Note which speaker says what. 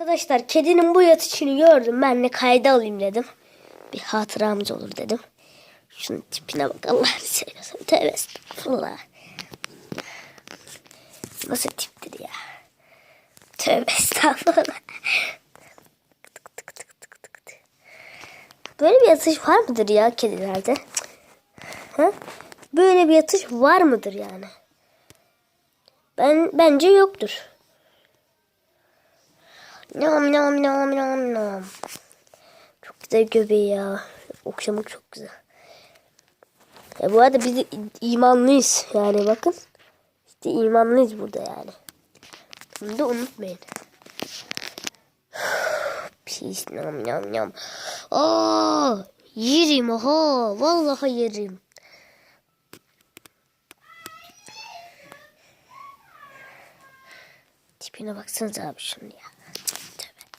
Speaker 1: Arkadaşlar kedinin bu yatışını gördüm. Ben de kayda alayım dedim. Bir hatıramız olur dedim. Şunun tipine bak Allah'ını seviyorsun. Tövbe estağfurullah. Nasıl tiptir ya? Tövbe estağfurullah. Böyle bir yatış var mıdır ya kedilerde? Ha? Böyle bir yatış var mıdır yani? Ben bence yoktur. Nom nom nom nom nom. Çok güzel göbeği ya. Okşamak çok güzel. Ya bu arada biz imanlıyız yani bakın. İşte imanlıyız burada yani. Bunu da unutmayın. Pis nom nom nom. Aa, yerim ha. Vallahi yerim. Tipine baksanıza abi şunu ya.